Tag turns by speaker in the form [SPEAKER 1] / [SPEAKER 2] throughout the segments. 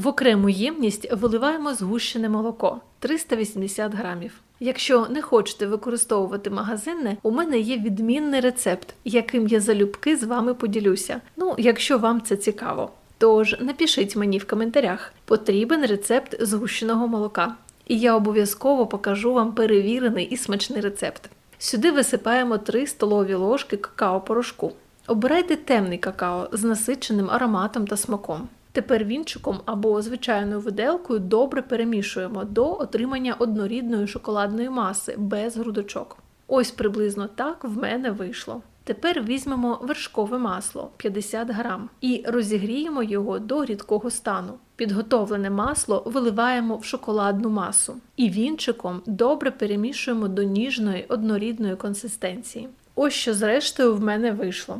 [SPEAKER 1] В окрему ємність виливаємо згущене молоко 380 грамів. Якщо не хочете використовувати магазинне, у мене є відмінний рецепт, яким я залюбки з вами поділюся. Ну, якщо вам це цікаво. Тож напишіть мені в коментарях, потрібен рецепт згущеного молока. І я обов'язково покажу вам перевірений і смачний рецепт. Сюди висипаємо 3 столові ложки какао-порошку. Обирайте темний какао з насиченим ароматом та смаком. Тепер вінчиком або звичайною виделкою добре перемішуємо до отримання однорідної шоколадної маси без грудочок. Ось приблизно так в мене вийшло. Тепер візьмемо вершкове масло 50 грам і розігріємо його до рідкого стану. Підготовлене масло виливаємо в шоколадну масу і вінчиком добре перемішуємо до ніжної однорідної консистенції. Ось що зрештою в мене вийшло.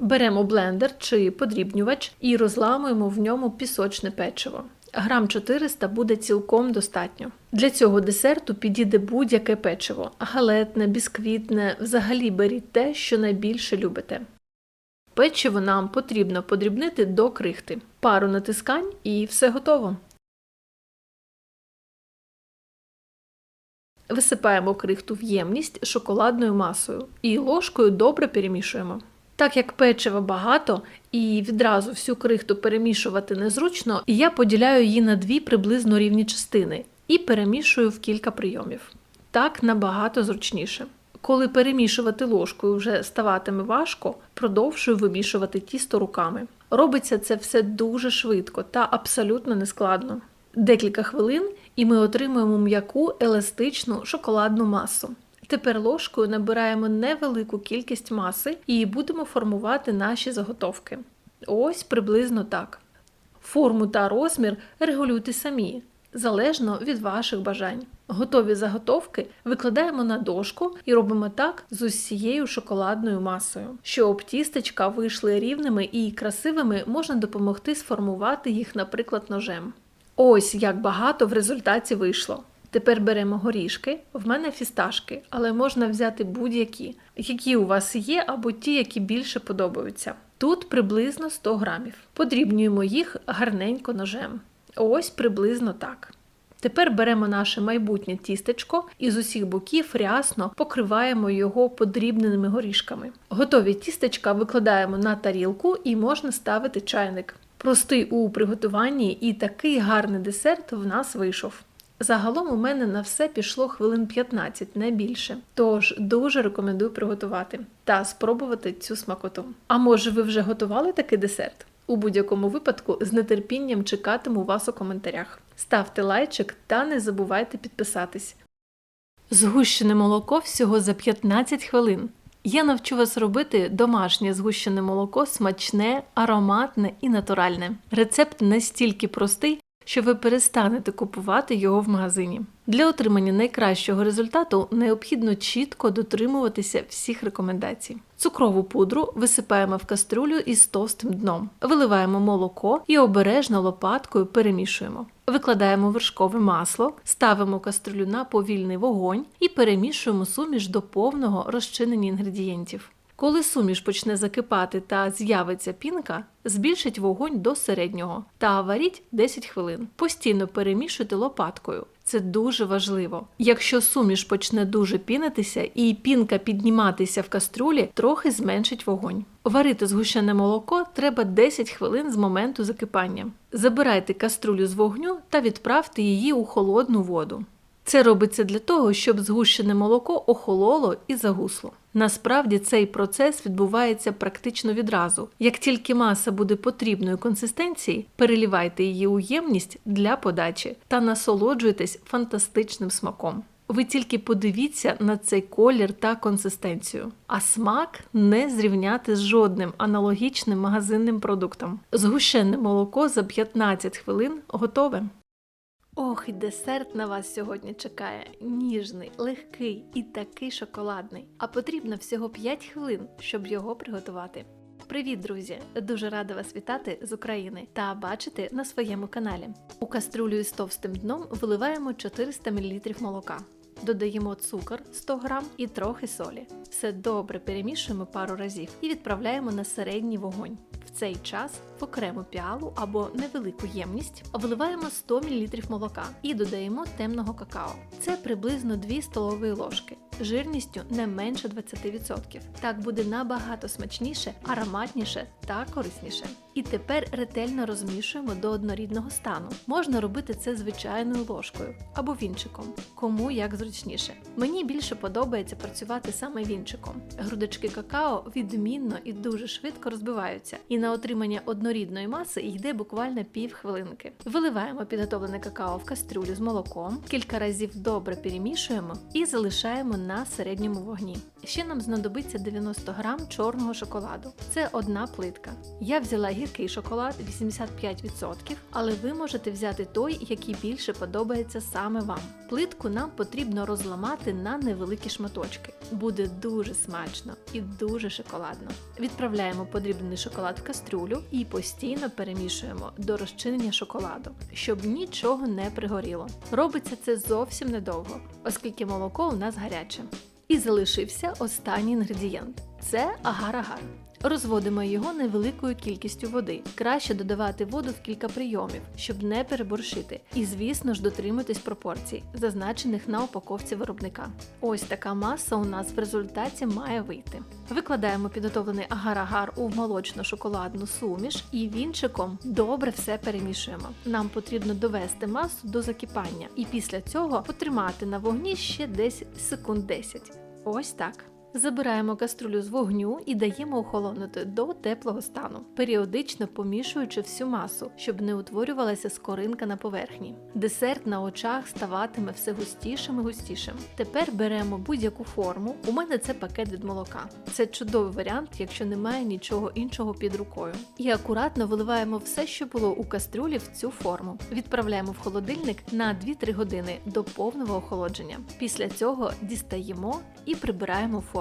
[SPEAKER 1] Беремо блендер чи подрібнювач і розламуємо в ньому пісочне печиво. Грам 400 буде цілком достатньо. Для цього десерту підійде будь-яке печиво, галетне, бісквітне, взагалі беріть те, що найбільше любите. Печиво нам потрібно подрібнити до крихти. Пару натискань і все готово. Висипаємо крихту в ємність шоколадною масою і ложкою добре перемішуємо. Так як печива багато і відразу всю крихту перемішувати незручно, я поділяю її на дві приблизно рівні частини і перемішую в кілька прийомів. Так набагато зручніше. Коли перемішувати ложкою вже ставатиме важко, продовжую вимішувати тісто руками. Робиться це все дуже швидко та абсолютно нескладно. Декілька хвилин, і ми отримуємо м'яку еластичну шоколадну масу. Тепер ложкою набираємо невелику кількість маси і будемо формувати наші заготовки. Ось приблизно так. Форму та розмір регулюйте самі, залежно від ваших бажань. Готові заготовки викладаємо на дошку і робимо так з усією шоколадною масою. Щоб тістечка вийшли рівними і красивими, можна допомогти сформувати їх, наприклад, ножем. Ось як багато в результаті вийшло. Тепер беремо горішки. В мене фісташки, але можна взяти будь-які, які у вас є, або ті, які більше подобаються. Тут приблизно 100 грамів. Подрібнюємо їх гарненько ножем. Ось приблизно так. Тепер беремо наше майбутнє тістечко і з усіх боків рясно покриваємо його подрібненими горішками. Готові тістечка викладаємо на тарілку і можна ставити чайник. Простий у приготуванні і такий гарний десерт в нас вийшов. Загалом у мене на все пішло хвилин 15, не більше. Тож дуже рекомендую приготувати та спробувати цю смакоту. А може, ви вже готували такий десерт? У будь-якому випадку з нетерпінням чекатиму вас у коментарях. Ставте лайчик та не забувайте підписатись. Згущене молоко всього за 15 хвилин. Я навчу вас робити домашнє згущене молоко смачне, ароматне і натуральне. Рецепт настільки простий, що ви перестанете купувати його в магазині. Для отримання найкращого результату необхідно чітко дотримуватися всіх рекомендацій. Цукрову пудру висипаємо в каструлю із товстим дном, виливаємо молоко і обережно лопаткою перемішуємо. Викладаємо вершкове масло, ставимо каструлю на повільний вогонь і перемішуємо суміш до повного розчинення інгредієнтів. Коли суміш почне закипати та з'явиться пінка, збільшіть вогонь до середнього та варіть 10 хвилин. Постійно перемішуйте лопаткою. Це дуже важливо. Якщо суміш почне дуже пінитися і пінка підніматися в каструлі, трохи зменшить вогонь. Варити згущене молоко треба 10 хвилин з моменту закипання. Забирайте каструлю з вогню та відправте її у холодну воду. Це робиться для того, щоб згущене молоко охололо і загусло. Насправді цей процес відбувається практично відразу. Як тільки маса буде потрібної консистенції, перелівайте її у ємність для подачі та насолоджуйтесь фантастичним смаком. Ви тільки подивіться на цей колір та консистенцію, а смак не зрівняти з жодним аналогічним магазинним продуктом. Згущене молоко за 15 хвилин готове. Ох, і десерт на вас сьогодні чекає. Ніжний, легкий і такий шоколадний. А потрібно всього 5 хвилин, щоб його приготувати. Привіт, друзі! Дуже рада вас вітати з України та бачити на своєму каналі. У каструлю із товстим дном виливаємо 400 мл молока. Додаємо цукор 100 г і трохи солі. Все добре перемішуємо пару разів і відправляємо на середній вогонь. В цей час в окрему піалу або невелику ємність вливаємо 100 мл молока і додаємо темного какао. Це приблизно 2 столові ложки. Жирністю не менше 20%. Так буде набагато смачніше, ароматніше та корисніше. І тепер ретельно розмішуємо до однорідного стану. Можна робити це звичайною ложкою або вінчиком, кому як зручніше. Мені більше подобається працювати саме вінчиком. Грудочки какао відмінно і дуже швидко розбиваються, і на отримання однорідної маси йде буквально пів хвилинки. Виливаємо підготовлене какао в кастрюлю з молоком, кілька разів добре перемішуємо і залишаємо на середньому вогні. Ще нам знадобиться 90 грам чорного шоколаду. Це одна плитка. Я взяла гіркий шоколад 85%, але ви можете взяти той, який більше подобається саме вам. Плитку нам потрібно розламати на невеликі шматочки. Буде дуже смачно і дуже шоколадно. Відправляємо подрібнений шоколад в кастрюлю і постійно перемішуємо до розчинення шоколаду, щоб нічого не пригоріло. Робиться це зовсім недовго, оскільки молоко у нас гаряче. І залишився останній інгредієнт це агар-агар. Розводимо його невеликою кількістю води. Краще додавати воду в кілька прийомів, щоб не переборщити. І, звісно ж, дотримуйтесь пропорцій, зазначених на упаковці виробника. Ось така маса у нас в результаті має вийти. Викладаємо підготовлений агар-агар у молочно-шоколадну суміш і вінчиком добре все перемішуємо. Нам потрібно довести масу до закипання, і після цього потримати на вогні ще десь секунд 10. Ось так. Забираємо каструлю з вогню і даємо охолонути до теплого стану, періодично помішуючи всю масу, щоб не утворювалася скоринка на поверхні. Десерт на очах ставатиме все густішим і густішим. Тепер беремо будь-яку форму. У мене це пакет від молока. Це чудовий варіант, якщо немає нічого іншого під рукою. І акуратно виливаємо все, що було у кастрюлі в цю форму. Відправляємо в холодильник на 2-3 години до повного охолодження. Після цього дістаємо і прибираємо форму.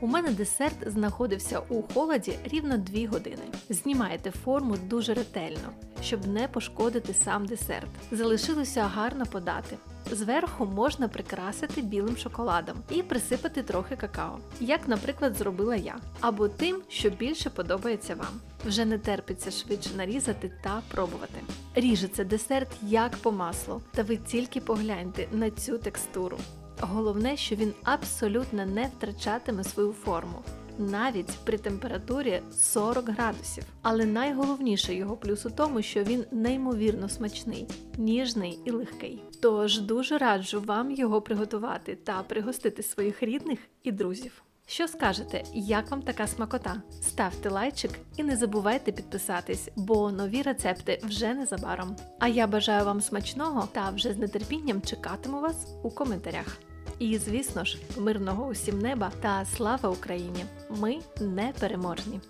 [SPEAKER 1] У мене десерт знаходився у холоді рівно 2 години. Знімаєте форму дуже ретельно, щоб не пошкодити сам десерт. Залишилося гарно подати. Зверху можна прикрасити білим шоколадом і присипати трохи какао, як, наприклад, зробила я, або тим, що більше подобається вам. Вже не терпиться швидше нарізати та пробувати. Ріжеться десерт як по маслу, та ви тільки погляньте на цю текстуру. Головне, що він абсолютно не втрачатиме свою форму, навіть при температурі 40 градусів. Але найголовніше його плюс у тому, що він неймовірно смачний, ніжний і легкий. Тож дуже раджу вам його приготувати та пригостити своїх рідних і друзів. Що скажете, як вам така смакота? Ставте лайчик і не забувайте підписатись, бо нові рецепти вже незабаром. А я бажаю вам смачного та вже з нетерпінням чекатиму вас у коментарях. І, звісно ж, мирного усім неба та слава Україні! Ми непереможні!